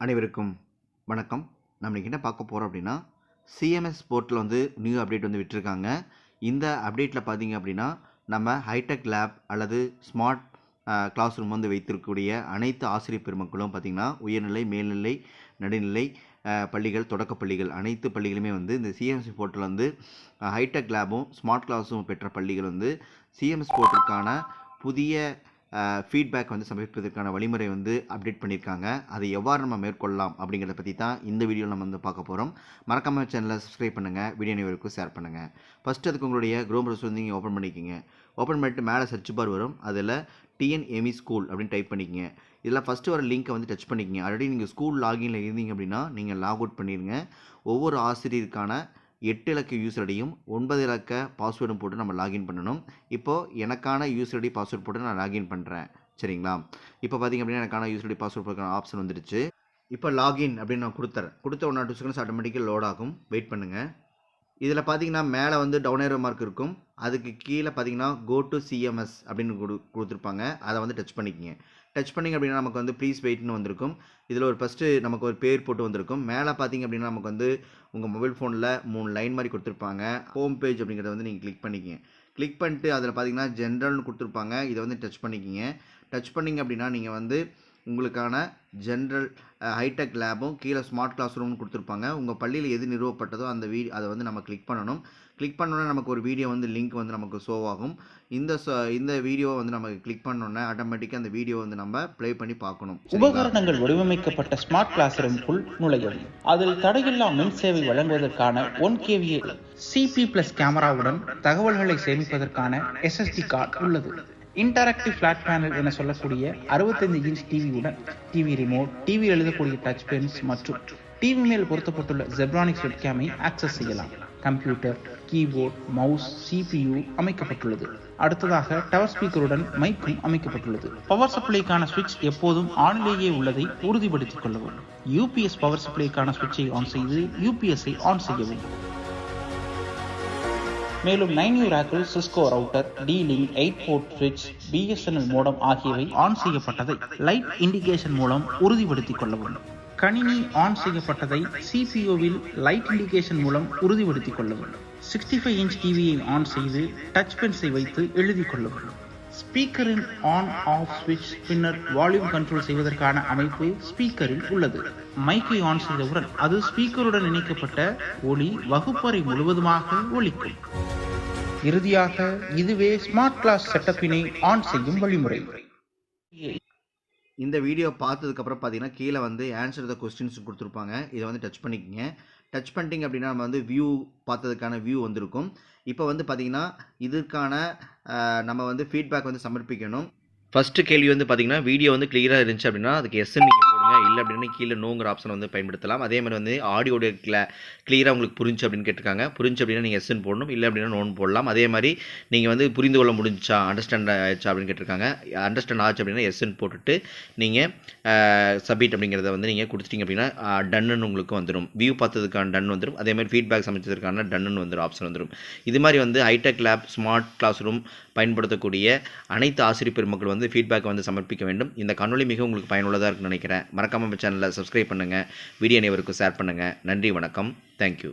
அனைவருக்கும் வணக்கம். நம்ம இன்றைக்கி என்ன பார்க்க போகிறோம் அப்படின்னா சிஎம்எஸ் போர்ட்டில் வந்து நியூ அப்டேட் வந்து விட்டுருக்காங்க. இந்த அப்டேட்டில் பார்த்தீங்க அப்படின்னா நம்ம ஹைடெக் லேப் அல்லது ஸ்மார்ட் கிளாஸ் ரூம் வந்து வைத்திருக்கக்கூடிய அனைத்து ஆசிரியர் பெருமக்களும் பார்த்திங்கன்னா உயர்நிலை மேல்நிலை நடுநிலை பள்ளிகள் தொடக்கப் பள்ளிகள் அனைத்து பள்ளிகளுமே வந்து இந்த சிஎம்எஸ் போர்ட்டில் வந்து ஹைடெக் லேபும் ஸ்மார்ட் கிளாஸும் பெற்ற பள்ளிகள் வந்து சிஎம்எஸ் போர்ட்டிற்கான புதிய ஃபீட்பேக் வந்து சமர்ப்பிப்பதற்கான வழிமுறை வந்து அப்டேட் பண்ணியிருக்காங்க. அதை எவ்வாறு நம்ம மேற்கொள்ளலாம் அப்படிங்கிறத பற்றி தான் இந்த வீடியோவில் நம்ம வந்து பார்க்க போகிறோம் மறக்காமல் சேனலை சப்ஸ்கிரைப் பண்ணுங்கள் வீடியோ அனைவருக்கும் ஷேர் பண்ணுங்கள் ஃபஸ்ட்டு அதுக்கு உங்களுடைய க்ரோம் ப்ரௌசர் வந்து நீங்கள் ஓப்பன் பண்ணிக்கோங்க. ஓப்பன் பண்ணிட்டு மேலே சர்ச் பார் வரும். அதில் டிஎன்எம்இ ஸ்கூல் அப்படின்னு டைப் பண்ணிக்கங்க. இதில் ஃபஸ்ட்டு வர லிங்க்கை வந்து டச் பண்ணிக்கங்க. ஆல்ரெடி நீங்கள் ஸ்கூல் லாகினில் இருந்தீங்க அப்படின்னா நீங்கள் லாக் அவுட் பண்ணிடுங்க ஒவ்வொரு ஆசிரியருக்கான எட்டு இலக்க யூசர் ஐடியும் ஒன்பது இலக்க பாஸ்வேர்டும் போட்டு நம்ம லாகின் பண்ணணும். இப்போது எனக்கான யூசர் ஐடி பாஸ்வேர்ட் போட்டு நான் லாகின் பண்ணுறேன் சரிங்களா? இப்போ பார்த்தீங்க அப்படின்னா எனக்கான யூசர் ஐடி பாஸ்வேர்ட் போடுற ஆப்ஷன் வந்துடுச்சு. இப்போ லாகின் அப்படின்னு நான் கொடுத்துறேன். கொடுத்த ஒன் ஆர் டூ செகண்ட்ஸ் ஆட்டோமேட்டிக்காக லோட் ஆகும். வெயிட் பண்ணுங்கள் இதில் பார்த்தீங்கன்னா மேலே வந்து டவுன் ஏரோ மார்க் இருக்கும். அதுக்கு கீழே பார்த்தீங்கன்னா கோ டு சிஎம்எஸ் அப்படின்னு கொடு கொடுத்துருப்பாங்க. அதை வந்து டச் பண்ணிக்கிங்க. டச் பண்ணிங்க அப்படின்னா நமக்கு வந்து ப்ளீஸ் வெயிட்னு வந்திருக்கும். இதில் ஒரு ஃபஸ்ட்டு நமக்கு ஒரு பேர் போட்டு வந்திருக்கும். மேலே பார்த்தீங்க அப்படின்னா நமக்கு வந்து உங்கள் மொபைல் ஃபோனில் மூணு லைன் மாதிரி கொடுத்துருப்பாங்க. ஹோம் பேஜ் அப்படிங்கிறத வந்து நீங்கள் கிளிக் பண்ணிக்கங்க. கிளிக் பண்ணிட்டு அதில் பார்த்தீங்கன்னா ஜென்ரல்னு கொடுத்துருப்பாங்க. இதை வந்து டச் பண்ணிக்கிங்க. டச் பண்ணிங்க அப்படின்னா நீங்கள் வந்து உங்களுக்கான ஜென்ரல் ஹைடெக் லேபும் கீழே ஸ்மார்ட் கிளாஸ் ரூம்னு கொடுத்துருப்பாங்க. உங்கள் பள்ளியில் எது நிறுவப்பட்டதோ அந்த வீ அதை வந்து நம்ம கிளிக் பண்ணணும். கிளிக் பண்ணோன்னே நமக்கு ஒரு வீடியோ வந்து லிங்க் வந்து நமக்கு ஷோ ஆகும். இந்த இந்த வீடியோவை வந்து நமக்கு கிளிக் பண்ணோன்னே ஆட்டோமேட்டிக்காக அந்த வீடியோ வந்து நம்ம ப்ளே பண்ணி பார்க்கணும். உபகரணங்கள் வடிவமைக்கப்பட்ட ஸ்மார்ட் கிளாஸ் ரூமுக்குள் நுழையவும். அதில் தடையில்லா மின் சேவை வழங்குவதற்கான ஒன் கேவிஏ சிபி பிளஸ் கேமராவுடன் தகவல்களை சேமிப்பதற்கான எஸ்எஸ்டி கார்டு உள்ளது. இன்டராக்டிவ் ஃபிளாட் பேனல் என சொல்லக்கூடிய 65 இன்ச் டிவியுடன் டிவி ரிமோட் டிவி எழுதக்கூடிய டச் பென்ஸ் மற்றும் டிவி மேல் பொருத்தப்பட்டுள்ள ஜெப்ரானிக்ஸ் வெட்கேமை ஆக்சஸ் செய்யலாம். கம்ப்யூட்டர் கீபோர்ட் மவுஸ் சிபியு அமைக்கப்பட்டுள்ளது. அடுத்ததாக டவர் ஸ்பீக்கருடன் மைக்கும் அமைக்கப்பட்டுள்ளது. பவர் சப்ளைக்கான சுவிட்ச் எப்போதும் ஆனிலேயே உள்ளதை உறுதிப்படுத்திக் கொள்ளவும். யூபிஎஸ் பவர் சப்ளைக்கான சுவிட்சை ஆன் செய்து யூபிஎஸ்ஐ ஆன் செய்யவும். மேலும் nine U ராக்கில் Cisco router D link eight port சுவிட்ச் பிஎஸ்என்எல் மோடம் ஆகியவை ஆன் செய்யப்பட்டதை லைட் இண்டிகேஷன் மூலம் உறுதிப்படுத்திக் கொள்ள வேண்டும் கணினி ஆன் செய்யப்பட்டதை சிபிஓவில் லைட் இண்டிகேஷன் மூலம் உறுதிப்படுத்திக் கொள்ளவும். சிக்ஸ்டி ஃபைவ் இன்ச் டிவியை ஆன் செய்து டச் பென்ஸை வைத்து எழுதிக் வேண்டும் ஸ்பீக்கரின் ஆன் ஆஃப் ஸ்விட்ச் பின்னர் வால்யூம் கண்ட்ரோல் செய்வதற்கான அமைப்பு ஸ்பீக்கரில் உள்ளது. மைக்கை ஆன் செய்தவுடன் அது ஸ்பீக்கருடன் இணைக்கப்பட்ட ஒளி வகுப்பறை முழுவதுமாக ஒலிக்கும். இறுதியாக இதுவே ஸ்மார்ட் கிளாஸ் செட்டப்பினை ஆன் செய்யும் வழிமுறை. இந்த வீடியோ பார்த்ததுக்கப்புறம் பார்த்தீங்கன்னா கீழே வந்து ஆன்சர் த கொஸ்டின்ஸ் கொடுத்துருப்பாங்க. இதை வந்து டச் பண்ணிக்கோங்க. டச் பண்ணிட்டீங்க அப்படின்னா நம்ம வந்து வியூ பார்த்ததுக்கான வியூ வந்திருக்கும். இப்போ வந்து பார்த்திங்கன்னா இதற்கான நம்ம வந்து ஃபீட்பேக் வந்து சமர்ப்பிக்கணும். ஃபஸ்ட்டு கேள்வி வந்து பார்த்தீங்கன்னா வீடியோ வந்து கிளியராக இருந்துச்சு அப்படின்னா அதுக்கு எஸ்என் நீங்கள் போடுங்க. இல்லை அப்படின்னா கீழே நோங்கிற ஆப்ஷன் வந்து பயன்படுத்தலாம். அதே மாதிரி வந்து ஆடியோட கிளியராக உங்களுக்கு புரிஞ்சு அப்படின்னு கேட்டிருக்காங்க. புரிஞ்சு அப்படின்னா நீங்கள் எஸ்என் போடணும். இல்லை அப்படின்னா நோன் போடலாம். அதே மாதிரி நீங்கள் வந்து புரிந்து கொள்ள முடிஞ்சா அண்டர்ஸ்டாண்ட் ஆயிடுச்சா அப்படின்னு கேட்டிருக்காங்க. அண்டர்ஸ்டாண்ட் ஆச்சு அப்படின்னா எஸ்என் போட்டுட்டு நீங்கள் சப்மிட் அப்படிங்கிறத வந்து நீங்கள் கொடுத்துட்டீங்க அப்படின்னா டன்னு உங்களுக்கு வந்துடும் வியூ பார்த்ததுக்கான டன் வந்துடும் அதே மாதிரி ஃபீட்பேக் சமைச்சதுக்கான டன்னு வந்துடும் ஆப்ஷன் வந்துடும் இது மாதிரி வந்து hi tech lab smart class room பயன்படுத்தக்கூடிய அனைத்து ஆசிரியர் பெருமக்கள் வந்து ஃபீட்பேக் வந்து சமர்ப்பிக்க வேண்டும். இந்த காணொலி மிக உங்களுக்கு பயனுள்ளதாக இருக்குன்னு நினைக்கிறேன். மறக்காமல் சேனலை சப்ஸ்கிரைப் பண்ணுங்கள் வீடியோ அனைவருக்கும் ஷேர் பண்ணுங்கள் நன்றி வணக்கம். தேங்க்யூ